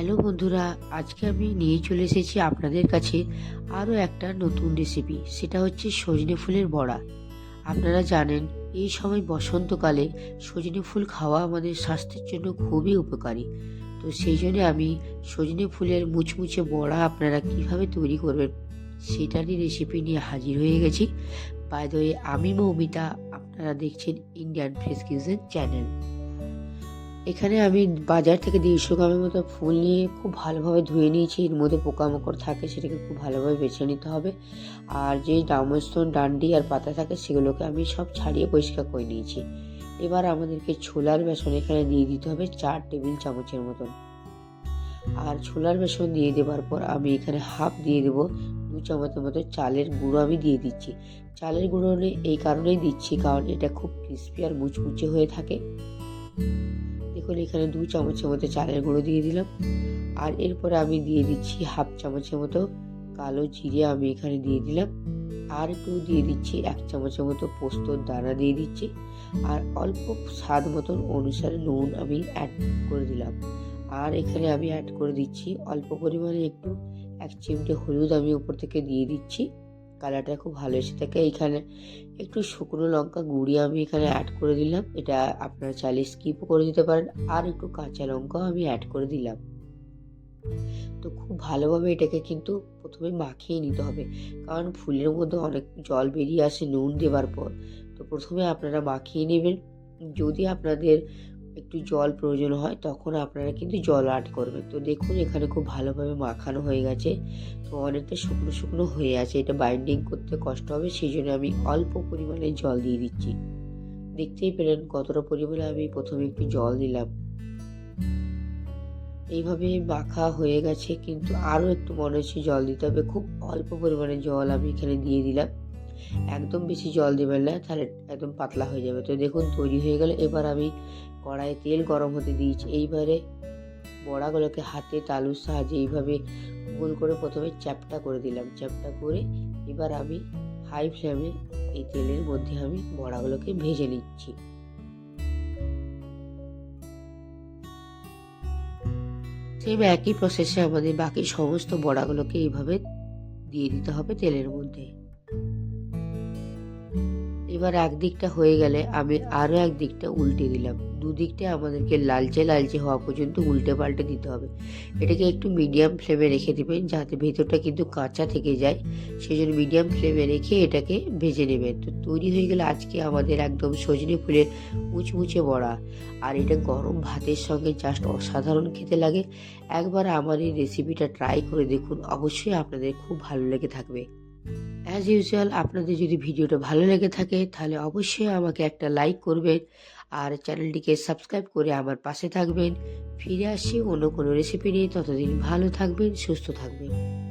Hello বন্ধুরা আজকে আমি নিয়ে চলে এসেছি আপনাদের কাছে আরও একটা নতুন রেসিপি সেটা হচ্ছে সজনে ফুলের বড়া। আপনারা জানেন এই সময় বসন্তকালে সজনে ফুল খাওয়া আমাদের স্বাস্থ্যের জন্য খুবই উপকারী। তো সেই জন্য আমি সজনে ফুলের মুচমুচে বড়া আপনারা কীভাবে তৈরি করবেন সেটারই রেসিপি নিয়ে হাজির হয়ে গেছি। বাই দ্য ওয়ে, আমি মৌমিতা আপনারা দেখছেন ইন্ডিয়ান ফ্রেশ কিউজেন চ্যানেল এখানে আমি বাজার থেকে দেড়শো গ্রামের মতো ফুল নিয়ে খুব ভালোভাবে ধুয়ে নিয়েছি। এর মধ্যে পোকামাকড় থাকে সেটাকে খুব ভালোভাবে বেছে নিতে হবে। আর যে ডামস্তন ডান্ডি আর পাতা থাকে সেগুলোকে আমি সব ছাড়িয়ে পরিষ্কার করে নিয়েছি। এবার আমাদেরকে ছোলার বেসন এখানে দিয়ে দিতে হবে চার টেবিল চামচের মতন। আর ছোলার বেসন দিয়ে দেওয়ার পর আমি এখানে হাফ দিয়ে দেবো দু চামচের মতো চালের গুঁড়ো আমি দিয়ে দিচ্ছি। চালের গুঁড়ো এই কারণেই দিচ্ছি, কারণ এটা খুব ক্রিস্পি আর মুচমুচে হয়ে থাকে। দেখুন এখানে দু চামচের মতো চালের গুঁড়ো দিয়ে দিলাম। আর এরপরে আমি দিয়ে দিচ্ছি হাফ চামচের মতো কালো জিরে আমি এখানে দিয়ে দিলাম। আর একটু দিয়ে দিচ্ছি এক চামচের মতো পোস্তর দানা দিয়ে দিচ্ছি। আর অল্প স্বাদ মতন অনুসারে নুন আমি অ্যাড করে দিলাম। আর এখানে আমি অ্যাড করে দিচ্ছি অল্প পরিমাণে একটু এক চিমটে হলুদ আমি উপর থেকে দিয়ে দিচ্ছি। কালারটা খুব ভালো এসে থাকে। এইখানে একটু শুকনো লঙ্কা গুঁড়ি আমি এখানে অ্যাড করে দিলাম। এটা আপনারা চাইলে স্কিপও করে দিতে পারেন। আর একটু কাঁচা লঙ্কাও আমি অ্যাড করে দিলাম। তো খুব ভালোভাবে এটাকে কিন্তু প্রথমে মাখিয়ে নিতে হবে। কারণ ফুলের মধ্যে অনেক জল বেরিয়ে আসে নুন দেওয়ার পর। তো প্রথমে আপনারা মাখিয়ে নেবেন। যদি আপনাদের একটু জল প্রয়োজন হয়, তখন আপনারা কিন্তু জল অ্যাড করবেন। তো দেখুন, এখানে খুব ভালোভাবে মাখানো হয়ে গেছে। তো অনেকটা শুকনো শুকনো হয়ে আছে। এটা বাইন্ডিং করতে কষ্ট হবে সেই জন্য আমি অল্প পরিমাণে জল দিয়ে দিচ্ছি। দেখতেই পেলেন কতটা পরিমাণে আমি প্রথমে একটু জল দিলাম। এইভাবে মাখা হয়ে গেছে, কিন্তু আরও একটু মনে হচ্ছে জল দিতে হবে। খুব অল্প পরিমাণে জল আমি এখানে দিয়ে দিলাম। একদম বেশি জল দেবেন না, তাহলে একদম পাতলা হয়ে যাবে। তো দেখুন, তৈরি হয়ে গেলে এবার আমি কড়াইয়ে তেল গরম হতে দিয়েছি। এইবারে বড়াগুলোকে হাতে তালুর সাহায্যে এইভাবে গোল করে প্রথমে চ্যাপটা করে দিলাম। চ্যাপটা করে এবার আমি হাই ফ্লেমে এই তেলের মধ্যে আমি বড়াগুলোকে ভেজে নিচ্ছি। সেম একই প্রসেসে আমাদের বাকি সমস্ত বড়াগুলোকে এইভাবে দিয়ে দিতে হবে তেলের মধ্যে। এবার একদিকটা হয়ে গেলে আমি আরও একদিকটা উল্টে দিলাম। দুদিকটা আমাদেরকে লালচে লালচে হওয়া পর্যন্ত উল্টে পাল্টে দিতে হবে। এটাকে একটু মিডিয়াম ফ্লেমে রেখে দেবেন যাতে ভেতরটা কিন্তু কাঁচা থেকে যায়। সেই জন্য মিডিয়াম ফ্লেমে রেখে এটাকে ভেজে নেবেন। তো তৈরি হয়ে গেলে আজকে আমাদের একদম সজনে ফুলের মুচমুচে বড়া। আর এটা গরম ভাতের সঙ্গে জাস্ট অসাধারণ খেতে লাগে। একবার আমার এই রেসিপিটা ট্রাই করে দেখুন। অবশ্যই আপনাদের খুব ভালো লেগে থাকবে। অ্যাজ ইউজুয়াল আপনাদের যদি ভিডিওটা ভালো লেগে থাকে, তাহলে অবশ্যই আমাকে একটা লাইক করবেন আর চ্যানেলটিকে সাবস্ক্রাইব করে আমার পাশে থাকবেন। ফিরে আসি অন্য কোনো রেসিপি নিয়ে। ততদিন ভালো থাকবেন, সুস্থ থাকবেন।